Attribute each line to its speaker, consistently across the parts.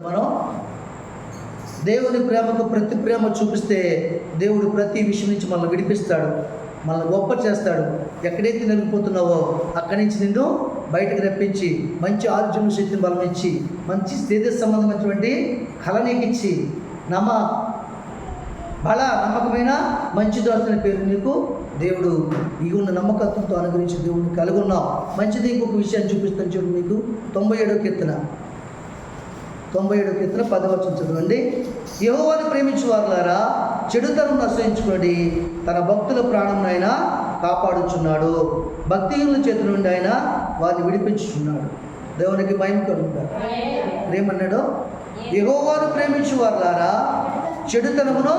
Speaker 1: మనం దేవుని ప్రేమకు ప్రతి ప్రేమ చూపిస్తే దేవుడు ప్రతి విషయం నుంచి మనల్ని విడిపిస్తాడు మనల్ని గొప్ప చేస్తాడు. ఎక్కడైతే నలిగిపోతున్నావో అక్కడి నుంచి నిన్ను బయటకు రప్పించి మంచి ఆరోగ్యం శక్తిని బలం మంచి స్థితి సంబంధమైనటువంటి కళ నీకిచ్చి ఇచ్చి నమ్మ బల నమ్మకమైన మంచి దోస్తున్న పేరు నీకు దేవుడు. ఈ ఉన్న నమ్మకత్వంతో అనుగ్రహించి దేవుడిని కలుగున్నావు మంచిది ఇంకొక విషయాన్ని చూపిస్తాను చూడు మీకు తొంభై ఏడో కీర్తన. తొంభై ఏడు కీర్తన పదవచనం చదవండి యహోవాని ప్రేమించు వారులారా చెడుతనం నశించుకోండి తన భక్తుల ప్రాణం ఆయన కాపాడుచున్నాడు. భక్తిహీనుల చేతి నుండి ఆయన వారిని విడిపించుచున్నాడు. దేవునికి భయం కలుగుతారు ఏమన్నాడు? యహోవాను ప్రేమించు వారులారా చెడుతనమును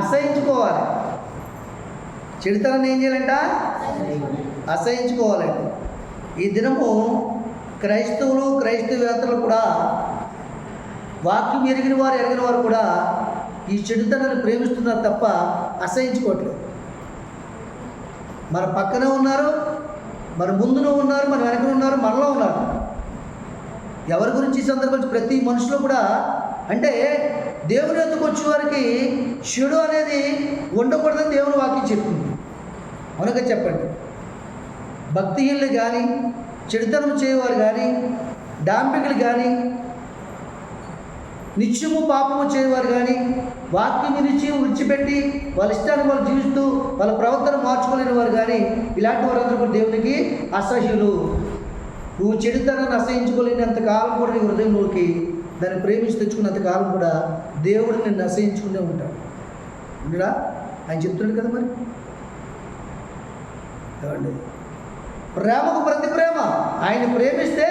Speaker 1: అసహించుకోవాలి. చెడుతనం ఏం చేయాలంట? అసహించుకోవాలండి ఈ దినము క్రైస్తవులు క్రైస్తవేతలు కూడా వాక్యం ఎరిగిన వారు ఎరిగిన వారు కూడా ఈ చెడుతనాన్ని ప్రేమిస్తున్నారు తప్ప అసహించుకోవట్లేదు. మన పక్కనే ఉన్నారు మన ముందున ఉన్నారు మన వెనక ఉన్నారు మనలో ఉన్నారు. ఎవరి గురించి ఈ సందర్భం ప్రతి మనుషులు కూడా అంటే దేవుని ఎందుకు వచ్చే వారికి చెడు అనేది ఉండకూడదని దేవుని వాక్యం చెప్తుంది. అవునగా చెప్పండి. భక్తిహీనులు కానీ చెడుతనం చేయవారు కానీ డాంపికులు కానీ నిత్యము పాపము చేయవారు కానీ వాక్యం నిలిచి విడిచిపెట్టి వాళ్ళ ఇష్టాన్ని వాళ్ళు జీవిస్తూ వాళ్ళ ప్రవర్తన మార్చుకోలేని వారు కానీ ఇలాంటి వారందరూ కూడా దేవునికి అసహ్యులు. నువ్వు చెడుతనాన్ని అసహించుకోలేనంత కాలం కూడా నీ హృదయంలోకి దాన్ని ప్రేమించి తెచ్చుకున్నంత కాలం కూడా దేవుడు నిన్ను అసహించుకునే ఉంటాడు. ఉండడా ఆయన చెప్తున్నాడు కదా మరి. ఏమండి? ప్రేమకు ప్రతి ప్రేమ. ఆయన ప్రేమిస్తే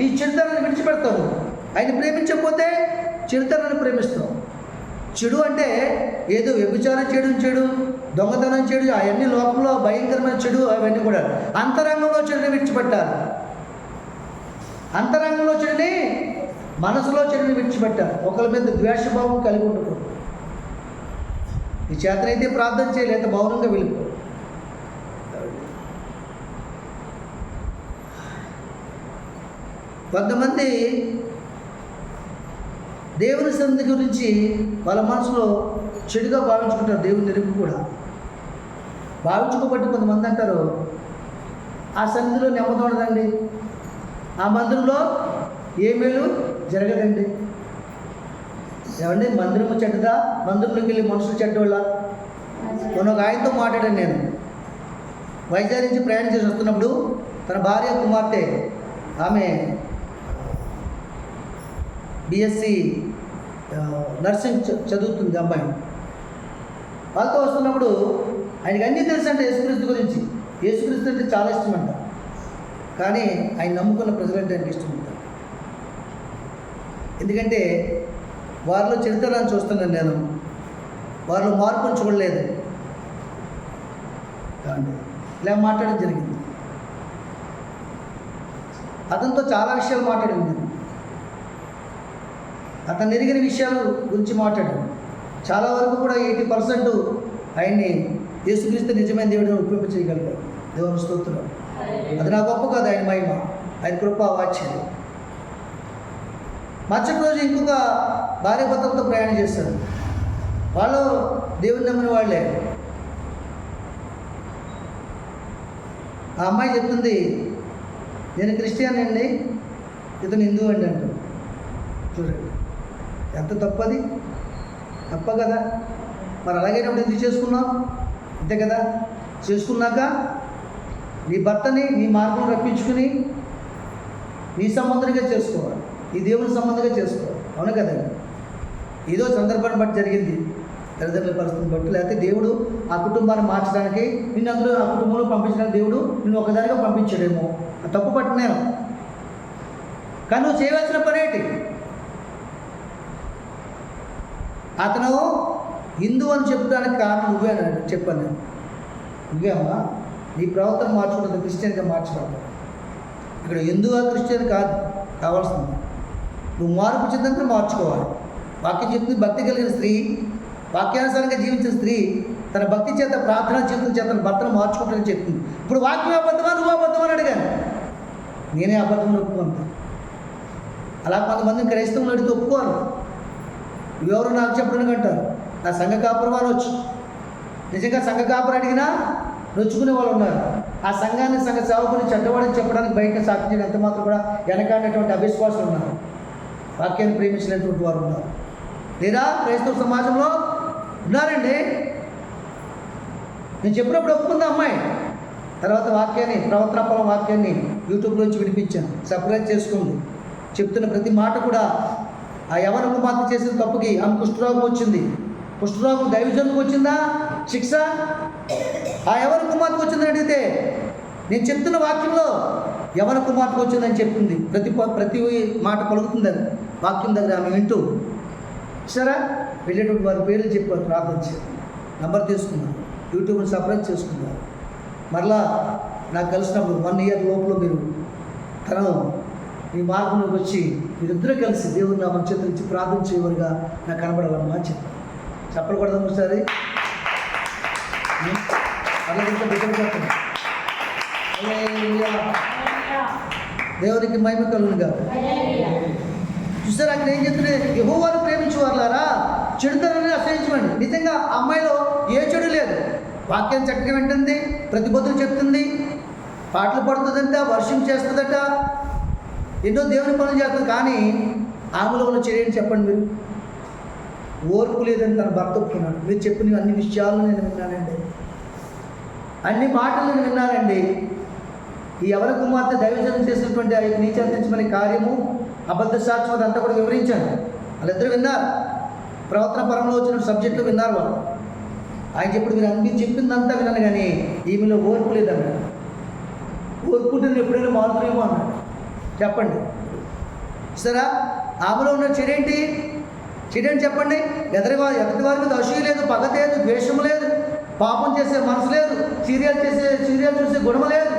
Speaker 1: ఈ చెడుతనాన్ని విడిచిపెడతావు ఆయన ప్రేమించకపోతే చెడుతనాన్ని ప్రేమిస్తాం. చెడు అంటే ఏదో వ్యభిచారం చేయడం చెడు దొంగతనం చెడు అవన్నీ లోకంలో భయంకరమైన చెడు అవన్నీ కూడా అంతరంగంలో చెడుని విడిచిపెట్టాలి. అంతరంగంలో చెడుని మనసులో చెడుని విడిచిపెట్టాలి. ఒకరి మీద ద్వేషభావం కలిగి ఉండకూడదు. ఈ చేతనైతే ప్రార్థన చేయలేక మౌనంగా వెళ్ళిపో కొంతమంది దేవుని సన్నిధి గురించి వాళ్ళ మనసులో చెడుగా భావించుకుంటారు దేవుని నిరుపు కూడా. భావించుకోబట్టి కొంతమంది అంటారు ఆ సన్నిధిలో నెమ్మది ఉండదండి. ఆ మందిరంలో ఏ మేలు జరగదండి. ఏమండి? మందిరము చెడ్డదా? మందిరంలోకి వెళ్ళి మనుషులు చెడ్డోళ్ళ? మొన్న ఒక ఆయనతో మాట్లాడాను నేను. వైజాగ్ నుంచి ప్రయాణం చేసి వస్తున్నప్పుడు తన భార్య కుమార్తె ఆమె బిఎస్సి నర్సింగ్ చ- చదువుతుంది అమ్మాయి. వాళ్ళతో వస్తున్నప్పుడు ఆయనకి అన్నీ తెలుసు అంటే యేసుక్రీస్తు గురించి. యేసుక్రీస్తు అంటే చాలా ఇష్టం అంట కానీ ఆయన నమ్ముకున్న ప్రజలంటే ఆయనకి ఇష్టం అంట ఎందుకంటే వారిలో చరిత్రలను చూస్తున్నాను నేను. వారిలో మార్పును చూడలేదు ఇలా మాట్లాడడం జరిగింది. అతనితో చాలా విషయాలు మాట్లాడింది. అతను ఎరిగిన విషయాల గురించి మాట్లాడాడు. చాలా వరకు కూడా ఎయిటీ పర్సెంట్ ఆయన్ని యేసుక్రీస్తు నిజమైన దేవుడిని ఒప్పింప చేయగలిగాడు. దేవుని స్తోత్రం. అది నా గొప్ప కాదు ఆయన మహిమ ఆయన కృప వాచ్యం. మరుసటి రోజు ఇంకొక భార్య భర్తలతో ప్రయాణం చేస్తారు వాళ్ళు దేవుని నమ్మిన వాళ్ళే. ఆ అమ్మాయి చెప్తుంది నేను క్రిస్టియన్ అండి ఇతను హిందూ అండి అంటాడు చూడండి. ఎంత తప్పది? తప్ప కదా? మరి అలాగైనప్పుడు ఎందుకు చేసుకున్నావు? అంతే కదా? చేసుకున్నాక నీ భర్తని నీ మార్గం రప్పించుకుని నీ సంబంధంగా చేసుకోవాలి. ఈ దేవుని సంబంధంగా చేసుకోవాలి. అవును కదా? ఏదో సందర్భాన్ని బట్టి జరిగింది. తల్లిదండ్రుల పరిస్థితిని బట్టి. లేకపోతే దేవుడు ఆ కుటుంబాన్ని మార్చడానికి నిన్ను అందులో ఆ కుటుంబంలో పంపించడానికి దేవుడు నిన్ను ఒకదానిగా పంపించాడేమో. తప్పు పట్టిన కానీ నువ్వు చేయవలసిన పనేటి అతను హిందూ అని చెప్పడానికి కారణం నువ్వే అని చెప్పాను నేను. నువ్వే అమ్మా నీ ప్రవర్తన మార్చుకుంటుంది క్రిస్టియన్గా మార్చడం ఇక్కడ హిందువా క్రిస్టియన్ కాదు కావాల్సింది. నువ్వు మార్పు చెందంతా మార్చుకోవాలి. వాక్యం చెప్తుంది భక్తి కలిగిన స్త్రీ వాక్యానుసారంగా జీవించిన స్త్రీ తన భక్తి చేత ప్రార్థన జీవితం చేత తన భర్తను మార్చుకుంటానని చెప్తుంది. ఇప్పుడు వాక్యం అబద్ధమా నువ్వు అబద్ధమా అని అడిగాను. నేనే అబద్ధం ఒప్పుకుంటాను అలా కొంతమంది క్రైస్తవులు అడిగితే ఒప్పుకోరు. ఎవరు నాకు చెప్పడానికి అంటారు. నా సంఘ కాపురం అనొచ్చు నిజంగా సంఘ కాపురం అడిగినా నొచ్చుకునే వాళ్ళు ఉన్నారు. ఆ సంఘాన్ని సంఘ సేవకుని చెడ్డవాడని చెప్పడానికి బయట సాక్షి ఎంత మాత్రం కూడా వెనకాడినటువంటి అవిశ్వాసం ఉన్నారు. వాక్యాన్ని ప్రేమించినటువంటి వారు ఉన్నారు. లేదా క్రైస్తవ సమాజంలో ఉన్నారండి. నేను చెప్పినప్పుడు ఒప్పుకుందా అమ్మాయి. తర్వాత వాక్యాన్ని ప్రవర్తన పొలం వాక్యాన్ని యూట్యూబ్లోంచి వినిపించాను. సబ్స్క్రైబ్ చేసుకోండి. చెప్తున్న ప్రతి మాట కూడా ఆ యవన కుమార్తె చేసిన తప్పుకి ఆమె కుష్ఠరోగం వచ్చింది. కుష్ఠరోగం దైవజనుకు వచ్చిందా? శిక్ష? ఆ యవన కుమార్తెకు వచ్చిందని అడిగితే నేను చెప్తున్న వాక్యంలో యవన కుమార్తెకు వచ్చిందని చెప్తుంది ప్రతి ప్రతి మాట పలుకుతుంది అది. వాక్యం దగ్గర ఆమె వింటూ సరే వెళ్ళేటువంటి వారి పేర్లు చెప్పారు ప్రార్థన చేయాలి నంబర్ తీసుకున్నారు. యూట్యూబ్ని సపరేట్ చేసుకున్నారు. మరలా నాకు కలిసినప్పుడు వన్ ఇయర్ లోపల మీరు తను ఈ మార్గంలోకి వచ్చి మీరిద్దరూ కలిసి దేవుని నా చేతులు ఇచ్చి ప్రార్థన చేయవరుగా నాకు కనబడాలమ్మా అని చెప్పకూడదు ఒకసారి. బిడ్డలు చెప్పండి. దేవునికి మహిమ కలుగునుగా. చూసారా అక్కడ ఏం చెప్తుంది? యహోవాను ప్రేమించేవారులారా వాళ్ళారా చెడుతనాన్ని అసహించమండి నిజంగా అమ్మాయిలో ఏ చెడు లేదు. వాక్యం చక్కగా వింటుంది ప్రతిబద్ధులు చెప్తుంది పాటలు పడుతుందంట వర్షం చేస్తుందట ఎన్నో దేవుని పనులు చేస్తుంది. కానీ ఆమెలో ఉన్న చర్యని చెప్పండి మీరు? ఓర్పు లేదని తన భర్త ఒప్పుకున్నాడు. మీరు చెప్పిన అన్ని విషయాలు నేను విన్నానండి. అన్ని మాటలు నేను విన్నానండి. ఈ ఎవరి కుమార్తె దైవజనం చేసినటువంటి ఆ యొక్క నీచంతించమని కార్యము అబద్ధ సాక్ష్యం అదంతా కూడా వివరించాను. వాళ్ళిద్దరు విన్నారు. ప్రవర్తన పరంలో వచ్చిన సబ్జెక్టులు విన్నారు వాళ్ళు. ఆయన చెప్పుడు మీరు అన్ని చెప్పిందంతా విన్నాను కానీ ఈమెలో ఓర్పు లేదన్నాడు. ఓర్పుంటే ఎప్పుడైనా మారుతున్నామో అన్నాడు. చెప్పండి. సరే ఆమెలో ఉన్న చెడు చెడేంటి చెప్పండి? ఎదరి వారి ఎదటి వారి మీద అసూయ లేదు పగ లేదు ద్వేషం లేదు పాపం చేసే మనసు లేదు సీరియల్ చేసే సీరియల్ చూసే గుణం లేదు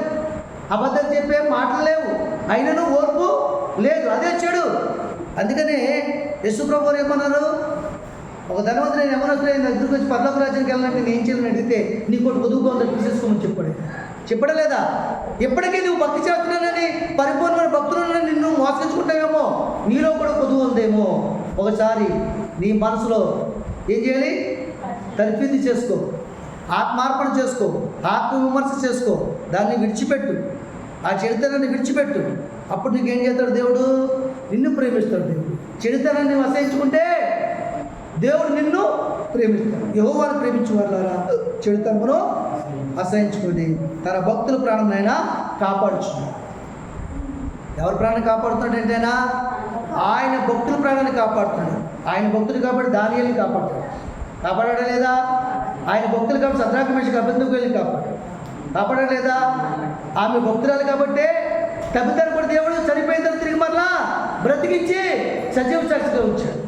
Speaker 1: అబద్ధం చెప్పే మాటలు లేవు అయినను ఓర్పు లేదు అదే చెడు. అందుకనే యశుప్రభు వారు ఏమన్నారు? ఒక ధనవంతుడు నేను ఎవరు నేను దగ్గరికి వచ్చి పర్లోక రాజ్యానికి వెళ్ళాలంటే నేను చేయను అడిగితే నీ కొట్టు వదువుకోండి తీసేసుకోమని చెప్పాడు చెప్పడం లేదా ఎప్పటికీ నువ్వు భక్తి చేస్తున్నానని పరిపూర్ణమైన భక్తులను నిన్ను మోసగించుకుంటావేమో? నీలో కూడా కొద్దుగా ఉందేమో? ఒకసారి నీ మనసులో ఏం చేయాలి? తరిపింది చేసుకో. ఆత్మార్పణ చేసుకో. ఆత్మ విమర్శ చేసుకో. దాన్ని విడిచిపెట్టు. ఆ చెడుతనాన్ని విడిచిపెట్టు. అప్పుడు నీకేం చేస్తాడు దేవుడు? నిన్ను ప్రేమిస్తాడు దేవుడు. చెడుతనాన్ని అసహించుకుంటే దేవుడు నిన్ను ప్రేమిస్తాడు. యెహోవాను ప్రేమించు వాళ్ళారా చెడుతనమును అసహించుకోండి తన భక్తుల ప్రాణంనైనా కాపాడుచున్నాడు ఎవరి ప్రాణాన్ని కాపాడుతున్నాడు ఏంటైనా? ఆయన భక్తుల ప్రాణాన్ని కాపాడుతున్నాడు. ఆయన భక్తులు కాబట్టి దానియల్ని కాపాడుతాడు. కాపాడాడా లేదా? ఆయన భక్తులు కాబట్టి సద్రాకమేషకి అభిందుకు వెళ్ళి కాపాడాడు. కాపాడా లేదా? ఆమె భక్తురాలు కాబట్టి తప్పిదాన్ని కూడా దేవుడు చనిపోయిన తర్వాత తిరిగి మరలా బ్రతికించి సజీవ చర్చగా ఉంచాడు.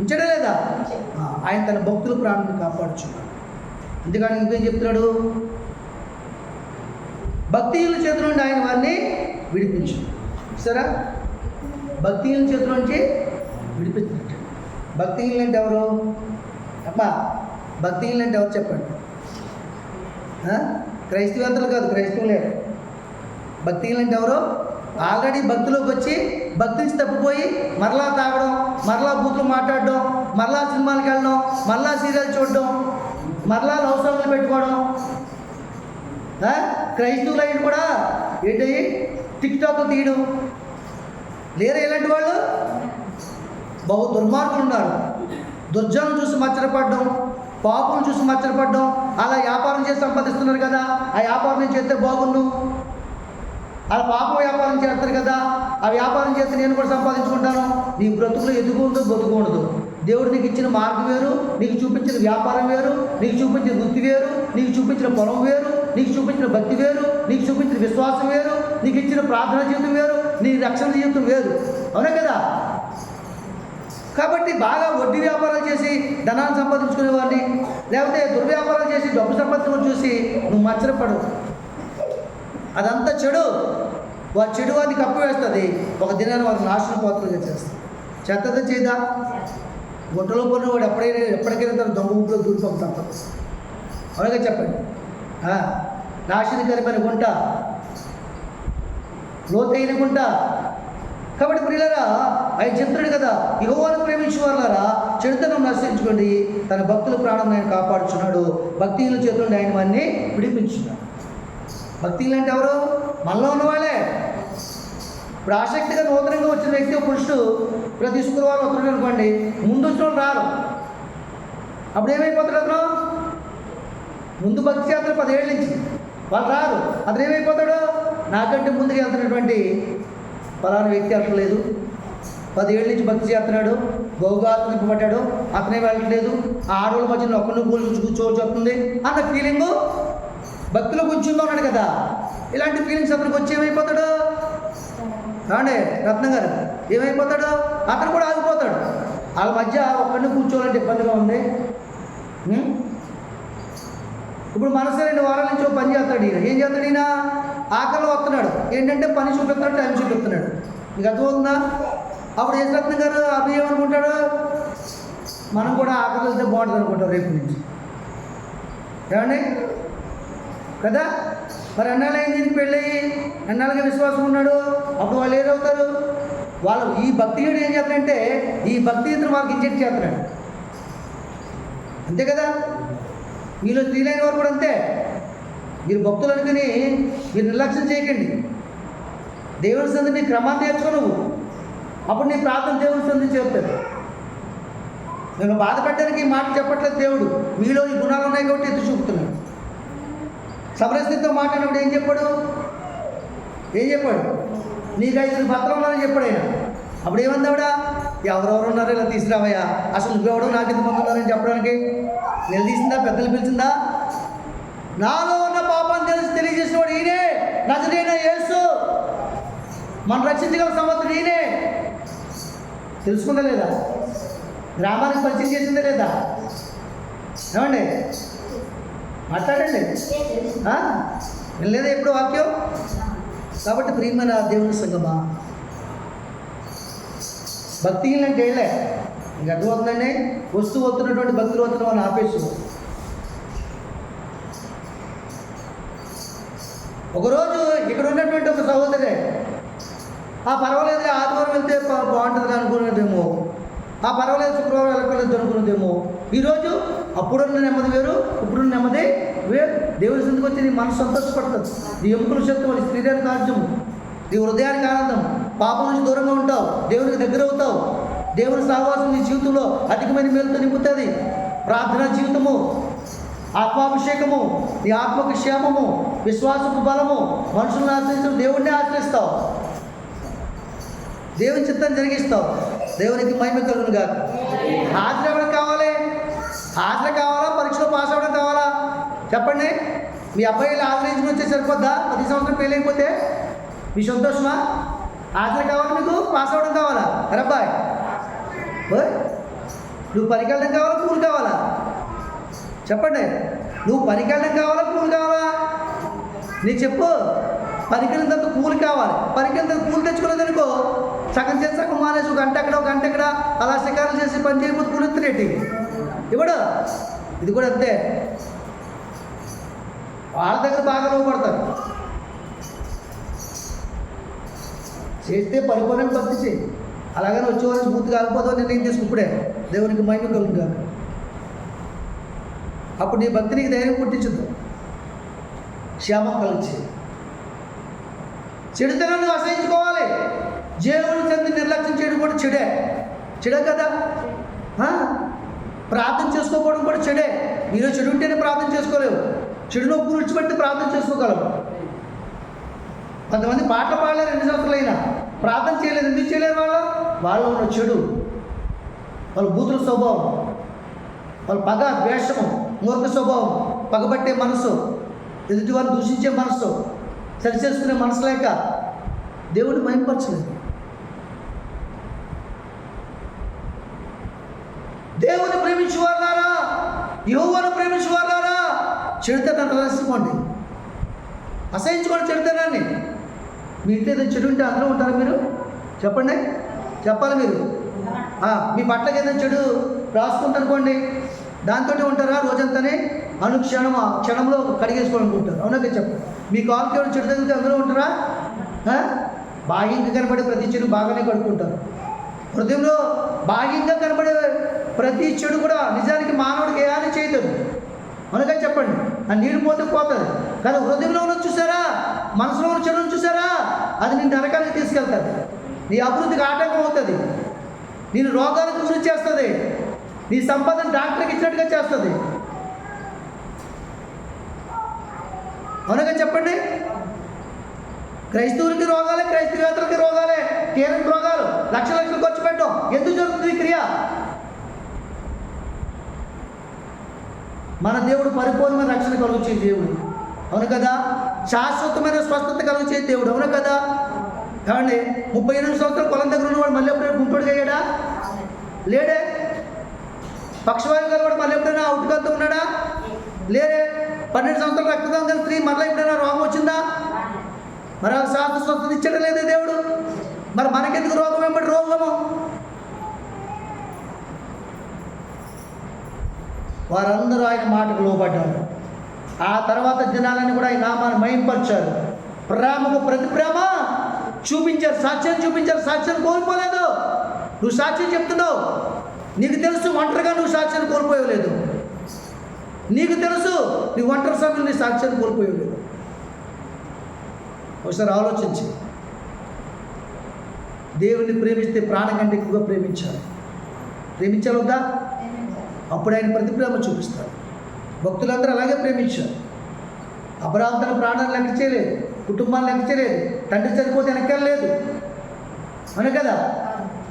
Speaker 1: ఉంచాడా లేదా? ఆయన తన భక్తుల ప్రాణాన్ని కాపాడుచున్నాడు. ఎందుకని ఇంకేం చెప్తున్నాడు? భక్తియుల చేతుల నుండి ఆయన వారిని విడిపించు. సరే? భక్తిహీనుల చేతుల నుంచి విడిపించినట్టు భక్తిహీనులు అంటే ఎవరు? అమ్మా భక్తిహీనులు అంటే ఎవరు చెప్పండి? క్రైస్తవేతలు కాదు క్రైస్తవులే. భక్తిహీనులు అంటే ఎవరు? ఆల్రెడీ భక్తిలోకి వచ్చి భక్తి నుంచి తప్పిపోయి మరలా తాగడం మరలా బూతులు మాట్లాడడం మరలా సినిమాలకు వెళ్ళడం మరలా సీరియల్ చూడడం మరలా లవ్ సాంగ్లు పెట్టుకోవడం క్రైస్తవులైన కూడా ఏంటి? టిక్టాక్ తీయడం. లేరు ఇలాంటి వాళ్ళు? బహు దుర్మార్గులు ఉన్నారు. దుర్జనం చూసి మచ్చరపడడం పాపులు చూసి మచ్చరపడడం అలా వ్యాపారం చేసి సంపాదిస్తున్నారు కదా. ఆ వ్యాపారం చేస్తే బాగుండు. అలా పాపం వ్యాపారం చేస్తారు కదా. ఆ వ్యాపారం చేస్తే నేను కూడా సంపాదించుకుంటాను. నీ బ్రతుకులో ఎదుగు ఉండదు బతుకు ఉండదు దేవుడు నీకు ఇచ్చిన మార్గం వేరు నీకు చూపించిన వ్యాపారం వేరు నీకు చూపించిన వృత్తి వేరు నీకు చూపించిన పొలం వేరు నీకు చూపించిన భక్తి వేరు నీకు చూపించిన విశ్వాసం వేరు నీకు ఇచ్చిన ప్రార్థన జీవితం వేరు నీ రక్షణ జీవితం వేరు. అవునా కదా? కాబట్టి బాగా వడ్డీ వ్యాపారాలు చేసి ధనాన్ని సంపాదించుకునేవాడిని లేకపోతే దుర్వ్యాపారాలు చేసి డబ్బు సంపాదించడం చూసి నువ్వు మచ్చరపడు అదంతా చెడు. వారి చెడు వారిని కప్పు వేస్తుంది. ఒక దినాన్ని వారిని నాశనం పోతులుగా చేస్తుంది చెత్తద చేదా గుంటలో పోయిన వాడు ఎప్పుడైనా ఎప్పటికైనా తన దొంగ ఊపిలో దూరిపోక తప్పదు అలాగే చెప్పండి. ఆ, కలిపిన గుంట లోతైన గుంట. కాబట్టి ప్రియులరా ఆయన చెప్తున్నాడు కదా యహోవాను ప్రేమించు వాళ్ళారా చెడుతనం నశించుకోండి. తన భక్తుల ప్రాణం ఆయన కాపాడుచున్నాడు. భక్తిహీనుల చేతుల ఆయన వారిని విడిపించున్నాడు భక్తిహీనులు అంటే ఎవరు? మనలో ఉన్న వాళ్ళే ఇప్పుడు ఆసక్తిగా నూతనంగా వచ్చిన వ్యక్తి పురుషుడు ప్రతి శుక్రవారం వస్తున్నాడు అనుకోండి ముందు వచ్చిన రారు అప్పుడు ఏమైపోతాడు అతను? ముందు భక్తి యాత్ర పదేళ్ళ నుంచి. వాళ్ళు రారు అతను ఏమైపోతాడు? నాకంటే ముందుకు వెళ్తున్నటువంటి ఫలానా వ్యక్తి అట్లేదు పదేళ్ళ నుంచి భక్తి చేస్తున్నాడు. బహుగా నింపబడ్డాడు. అతనే వెళ్ళట్లేదు. ఆ ఆడవాళ్ళ మధ్యలో ఒక్కరిని కూర్చు కూర్చోవచ్చు వస్తుంది అన్న ఫీలింగు భక్తిలో కూర్చుందో ఉన్నాడు కదా. ఇలాంటి ఫీలింగ్స్ అతనికి వచ్చి ఏమైపోతాడు? కాండే రత్నం గారు ఏమైపోతాడు? అతను కూడా ఆగిపోతాడు. వాళ్ళ మధ్య ఒక్కడిని కూర్చోవాలంటే ఇబ్బందిగా ఉంది. ఇప్పుడు మనసు రెండు వారాల నుంచి పని చేస్తాడు ఈయన. ఏం చేస్తాడు ఈయన? ఆకలిలో వస్తున్నాడు. ఏంటంటే పని చూపిస్తున్నాడు టైం చూపిస్తున్నాడు. మీకు అర్థమవుతుందా? అప్పుడు ఏ రత్నం గారు అది ఏమనుకుంటాడు? మనం కూడా ఆకలి బాగుంటుంది అనుకుంటాం రేపు నుంచి. ఏమండి? కదా? మరి అన్నాళ్ళు ఏం దీనికి పెళ్ళయి? అన్నాళ్ళకి విశ్వాసం ఉన్నాడు? అప్పుడు వాళ్ళు ఏదవుతారు? వాళ్ళు ఈ భక్తియుడు ఏం చేస్తాడంటే ఈ భక్తి ఇతను వాళ్ళకి ఇంజెక్ట్ చేస్తున్నాడు అంతే కదా? మీలో స్త్రీలైన వారు కూడా అంతే. మీరు భక్తులు అనుకుని మీరు నిర్లక్ష్యం చేయకండి. దేవుని సంది నీ క్రమాన్ని నేర్చుకో నువ్వు. అప్పుడు నీ ప్రార్థన దేవుని సంది చెప్తాడు నేను బాధపడ్డానికి ఈ మాట చెప్పట్లేదు దేవుడు. మీలో ఈ గుణాలు ఉన్నాయి కాబట్టి ఎదురు చూపుతున్నాడు. సమరస్థితితో మాట్లాడినప్పుడు ఏం చెప్పాడు? ఏం చెప్పాడు? నీకు ఐదు పత్రం ఉన్నారని చెప్పాడు ఆయన. అప్పుడు ఏమందావిడా ఎవరెవరు ఉన్నారో ఇలా తీసుకురావయ్యా. అసలు నువ్వెవడో నాకు ఎంతమంది ఉన్నారని చెప్పడానికి? నిలదీసిందా పెద్దలు పిలిచిందా? నాలో ఉన్న పాపం తెలిసి తెలియజేసిన వాడు ఈయనే. నజరైన యేసు. మనం రక్షించగల సంవత్సరం ఈయనే. తెలుసుకుందా లేదా? గ్రామానికి పరిచయం చేసిందా లేదా? ఏమండి? మాట్లాడండి. ఆ? వినలేదా ఎప్పుడు వాక్యం? కాబట్టి ప్రియమైన దేవుని సంగమా భక్తి అంటే ఏలే? ఇంక అర్థమవుతుందండి వస్తూ వస్తున్నటువంటి భక్తులు వస్తున్న వాళ్ళని ఆపేసు ఒకరోజు ఇక్కడ ఉన్నటువంటి ఒక సహోదరే ఆ పర్వాలేదు ఆదివారం వెళ్తే బాగుంటుంది అనుకునేదేమో ఆ పర్వాలేదు శుక్రవారం వెళ్ళకూడదు అనుకున్నదేమో ఈరోజు అప్పుడున్న నెమ్మది వేరు ఇప్పుడున్న నెమ్మది వేరు. దేవుని సందుకు వచ్చి నీ మనసు సంతోషపడుతుంది నీ ఎముకలు శక్తి నీ శరీరానికి ఆర్జము నీ హృదయానికి ఆనందం. పాపం నుంచి దూరంగా ఉంటావు. దేవునికి దగ్గర అవుతావు. దేవుని సహవాసం నీ జీవితంలో అధికమైన మేలుతో నింపుతుంది. ప్రార్థనా జీవితము ఆత్మాభిషేకము నీ ఆత్మకు క్షేమము విశ్వాసపు బలము మనుషులను ఆశ్రయించడం దేవుడిని ఆశ్రయిస్తావు. దేవుని చిత్తం జరిగిస్తావు. దేవునికి మహిమ కలుగును కాదు ఎవరికి కావాలి. ఆశలు కావాలా? పరీక్షలో పాస్ అవ్వడం కావాలా? చెప్పండి. మీ అబ్బాయిలు ఆశ్రయించుకుని వచ్చే సరిపోద్దా? ప్రతి సంవత్సరం ఫెయిల్ అయిపోతే? మీ సంతోషమా? ఆశలు కావాలా మీకు? పాస్ అవ్వడం కావాలా? అరే అబ్బాయి. నువ్వు పనికి వెళ్ళడం కావాలా? పూలు కావాలా? చెప్పండి. నువ్వు పనికి వెళ్ళడం కావాలా? పూలు కావాలా? నీ చెప్పు. పరికెళ్ళిన తర్వాత కూలి కావాలి. పరికెళ్ళిన తర్వాత కూలి తెచ్చుకోలేదు అనుకో సగం చేసి సగం మానేసి ఒక గంట అక్కడ ఒక గంట అక్కడ అలా శికారులు చేసి పని చేయకపోతే కూలి ఎత్తురేటి? ఇవ్వడు. ఇది కూడా అంతే. వాళ్ళ దగ్గర బాగా లోపడతారు. చేస్తే పరిపూర్ణంగా భక్తి చేయి. అలాగని వచ్చేవాళ్ళు పూర్తి కాకపోతే నిర్ణయం తీసుకు ఇప్పుడే. దేవునికి మహిమ కలుగు కాదు అప్పుడు నీ భక్తి నీకు ధైర్యం పుట్టించదు. క్షేమం కలిగి నువ్వు అసహించుకోవాలి దేవుని చెంది నిర్లక్ష్యం చేయడం కూడా చెడే. చెడే కదా? ప్రార్థన చేసుకోకపోవడం కూడా చెడే. మీరు చెడు ఉంటేనే ప్రార్థన చేసుకోలేవు. చెడు నొప్పు విడిచిపెట్టి ప్రార్థన చేసుకోగలవు. కొంతమంది పాటలు పాడలేరు ఎన్ని సంవత్సరాలైనా. ప్రార్థన చేయలేదు ఎందుకు చేయలేరు వాళ్ళు? వాళ్ళు ఉన్న చెడు. వాళ్ళ బూతుల స్వభావం. వాళ్ళ పగ ద్వేషము మూర్ఖ స్వభావం పగబట్టే మనసు ఎదుటి వారిని దూషించే మనసు సరి చేసుకునే మనసు లేక దేవుడు మహింపరచలేదు. దేవుని ప్రేమించు వాళ్ళారా యువను ప్రేమించు వాళ్ళారా చెడుతనాన్ని రసించుకోండి అసహించుకోండి చెడుతనాన్ని. మీ ఇంట్లో ఏదైనా చెడు ఉంటే అందులో ఉంటారా మీరు? చెప్పండి. చెప్పాలి మీరు. మీ పట్ల ఏదైనా చెడు రాసుకుంటానుకోండి దాంతో ఉంటారా? రోజంతానే అనుక్షణం ఆ క్షణంలో కడిగేసుకోవాలనుకుంటారు అవునా కదా చెప్పండి మీ కాలుకి ఏమైనా చెడు తగిలితే అందులో ఉంటారా? బాహ్యంగా కనబడే ప్రతి చెడు బాగానే కడుక్కుంటారు. హృదయంలో బాహ్యంగా కనబడే ప్రతి చెడు కూడా నిజానికి మానవుడికి ఏ చేయదు. అనగా చెప్పండి ఆ నీరు పోతే పోతుంది. కానీ హృదయంలో ఉన్న చూసారా? మనసులో ఉన్న చెడును చూసారా? అది నేను నరకానికి తీసుకెళ్తుంది. నీ అభివృద్ధికి ఆటంకం అవుతుంది. నేను రోగాలకు గురి చేస్తుంది. నీ సంపదను డాక్టర్కి ఇచ్చినట్టుగా చేస్తుంది. అవునగా చెప్పండి. క్రైస్తవులకి రోగాలే క్రైస్తవేతలకి రోగాలే తీరని రోగాలు లక్ష లక్షలు ఖర్చు పెట్టడం. ఎందుకు జరుగుతుంది క్రియ? మన దేవుడు పరిపూర్ణమైన రక్షణ కలుగుచే దేవుడు. అవును కదా? శాశ్వతమైన స్వస్థత కలుగుచే దేవుడు. అవును కదా? ఏమండి? ముప్పై ఎనిమిది సంవత్సరాలు పొలం దగ్గర ఉన్నవాడు మళ్ళీ ఎప్పుడైనా గుంటూడుగా అయ్యాడా లేడే? పక్షవాయువు గలవాడు మళ్ళీ ఎప్పుడైనా అవుట్గాతో ఉన్నాడా? లేదే పన్నెండు సంవత్సరాలు రక్తదానం గల స్త్రీ మళ్ళీ ఎప్పుడైనా రోగం వచ్చిందా? మరి శాస్త్ర స్వస్థత ఇచ్చడం లేదే దేవుడు? మరి మనకెందుకు రోగం? వెంబడి రోగము? వారందరూ ఆయన మాటకు లోబడ్డారు. ఆ తర్వాత దినాలని కూడా ఆయన నామాన్ని మయంపరిచారు ప్రేమకు ప్రతి ప్రేమ చూపించారు సాక్ష్యం చూపించారు సాక్ష్యం కోల్పోలేదు. నువ్వు సాక్ష్యం చెప్తున్నావు. నీకు తెలుసు ఒంటరిగా నువ్వు సాక్ష్యాన్ని కోల్పోయలేదు. నీకు తెలుసు నీ ఒంటరి సమయంలో నీ సాక్ష్యాన్ని కోల్పోయలేదు. ఒకసారి ఆలోచించి. దేవుని ప్రేమిస్తే ప్రాణం కంటే ఎక్కువగా ప్రేమించాలి. ప్రేమించాలి వద్దా? అప్పుడు ఆయన ప్రతి ప్రేమ చూపిస్తాడు. భక్తులందరూ అలాగే ప్రేమించారు. అపరాధ తన ప్రాణాన్ని లెక్క చేయలేదు కుటుంబాన్ని లెక్క చేయలేదు తండ్రి చనిపోతే వెనక్కెళ్ళలేదు అవును కదా?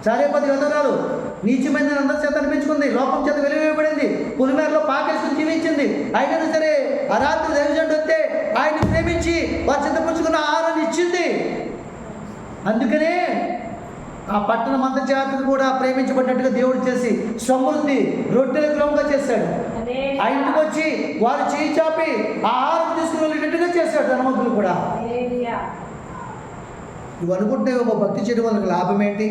Speaker 1: చారేపది విధరాలు నీచమైన అందరి చేత అనిపించుకుంది. లోపం చేత వెలివేయబడింది. పులిమేరలో పాకేసుకుని జీవించింది. అయినా సరే ఆ రాత్రి దైవజండు వస్తే ఆయన్ని ప్రేమించి వారి చిత్తపుచ్చుకున్న ఆహారాన్ని ఇచ్చింది. అందుకనే ఆ పట్టణం అంత జాతిని కూడా ప్రేమించబడినట్టుగా దేవుడు చేసి సమృద్ధి రొట్టెల గ్రహంగా చేశాడు. ఆ ఇంటికి వచ్చి వారు చేయి చాపి ఆహారం తీసుకుని వెళ్ళేటట్టుగా చేశాడు ధనవంతులు కూడా. నువ్వు అనుకుంటేవేమో భక్తి చేయడం వల్ల లాభం ఏంటి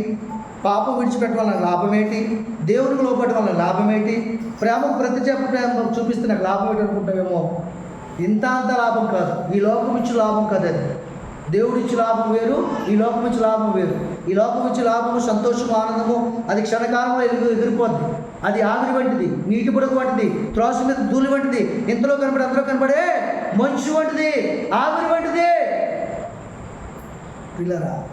Speaker 1: పాపం విడిచిపెట్టడం వల్ల లాభం ఏంటి దేవునికి లోపడడం వల్ల లాభం ఏంటి ప్రేమకు ప్రతి చెప్ప ప్రేమ చూపిస్తే నాకు లాభం ఏంటి అనుకుంటావేమో ఇంత అంత లాభం కాదు. ఈ లోకం ఇచ్చి లాభం కాదు అది. దేవుడు ఇచ్చి లాభం వేరు ఈ లోకం ఇచ్చి లాభం వేరు. ఈ లోపం నుంచి లాభము సంతోషము ఆనందము అది క్షణకాలంలో ఎదురు ఎగిరిపోద్ది అది ఆవిరి వంటిది నీటి బుడక వంటిది త్రాసు మీద ధూళి వంటిది ఇంతలో కనబడి అందులో కనబడే మంచు వంటిది ఆవిరి వంటిది. పిల్లరా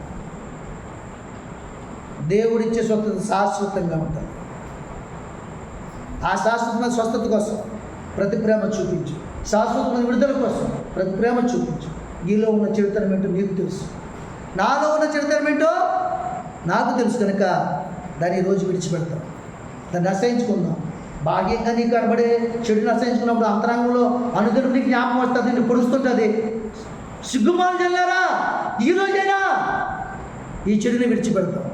Speaker 1: దేవుడిచ్చే స్వస్థత శాశ్వతంగా ఉంటుంది. ఆ శాశ్వతమైన స్వస్థత కోసం ప్రతి ప్రేమ చూపించు. శాశ్వతమైన విడుదల కోసం ప్రతి ప్రేమ చూపించు. ఈలో ఉన్న చరిత్రం ఏంటో నీకు తెలుసు. నాలో ఉన్న చరిత్రం ఏంటో నాకు తెలుసు కనుక దాన్ని రోజు విడిచిపెడతాం. దాన్ని నశయించుకుందాం భాగ్యంగా నీకు కనబడే చెడుని నశయించుకున్నప్పుడు అంతరంగంలో అనుదినం నీకు జ్ఞాపకం వస్తుంది నిన్ను పొడుస్తుంటుంది. సిగ్గుమాలు చెల్లారా ఈ రోజైనా ఈ చెడుని విడిచిపెడతాం.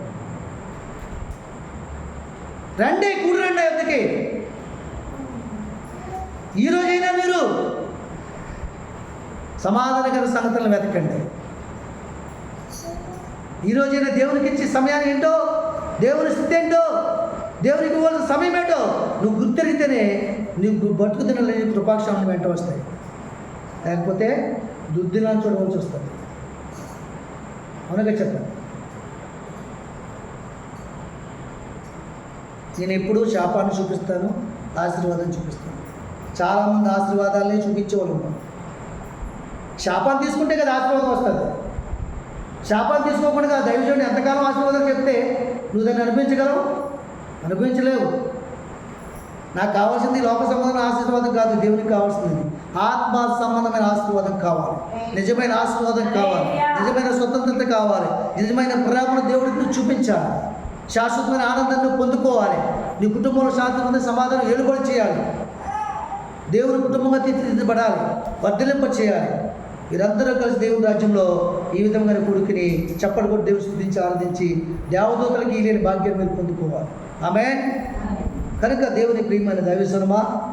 Speaker 1: రండి కూడి రండి ఎందుకే ఈ రోజైనా మీరు సమాధానకర సంగతులను వెతకండి. ఈరోజైనా దేవునికి ఇచ్చే సమయాన్ని ఏంటో? దేవుని స్థితి ఏంటో? దేవునికి ఇవ్వాల్సిన సమయం ఏంటో? నువ్వు గుర్తెరిగితేనే నీకు బతుకు తినలేని కృపాక్షామం వెంట వస్తాయి. లేకపోతే దుర్దినాన్ని చూడవలసి వస్తుంది. అవునగా చెప్పాను నేను ఎప్పుడూ శాపాన్ని చూపిస్తాను ఆశీర్వాదాన్ని చూపిస్తాను. చాలామంది ఆశీర్వాదాలని చూపించేవాళ్ళు శాపాన్ని తీసుకుంటే కదా ఆశీర్వాదం వస్తుంది. శాపాలు తీసుకోకుండా కదా దైవజుడిని ఎంతకాలం ఆశీర్వాదం చెప్తే నువ్వు దాన్ని అనిపించగలవు అనిపించలేవు నాకు కావాల్సింది లోక సంబంధమైన ఆశీర్వాదం కాదు దేవునికి కావాల్సింది. ఆత్మ సంబంధమైన ఆశీర్వాదం కావాలి. నిజమైన ఆశీర్వాదం కావాలి. నిజమైన స్వతంత్రత కావాలి. నిజమైన ప్రేమను దేవుడికి చూపించాలి. శాశ్వతమైన ఆనందాన్ని పొందుకోవాలి. నీ కుటుంబంలో శాశ్వతమైన సమాధానం ఏలుబడి చేయాలి. దేవుని కుటుంబంగా తీర్చిదిద్దబడాలి. వర్ధలింప చేయాలి వీరందరూ కలిసి దేవుని రాజ్యంలో ఈ విధంగా కొడుకుని చప్పటి కొట్టి దేవుని స్థుతించి ఆరాధించి దేవదూతలకి ఈ లేని భాగ్యం మీరు పొందుకోవాలి. ఆమె కనుక దేవుని ప్రియమైన దైవసనమా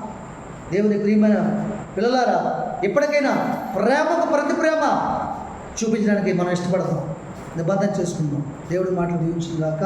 Speaker 1: దేవుని ప్రియమైన పిల్లలారా ఎప్పటికైనా ప్రేమకు ప్రతి ప్రేమ చూపించడానికి మనం ఇష్టపడతాం. నిబంధన చేసుకుందాం. దేవుడి మాటలు దీవించుగాక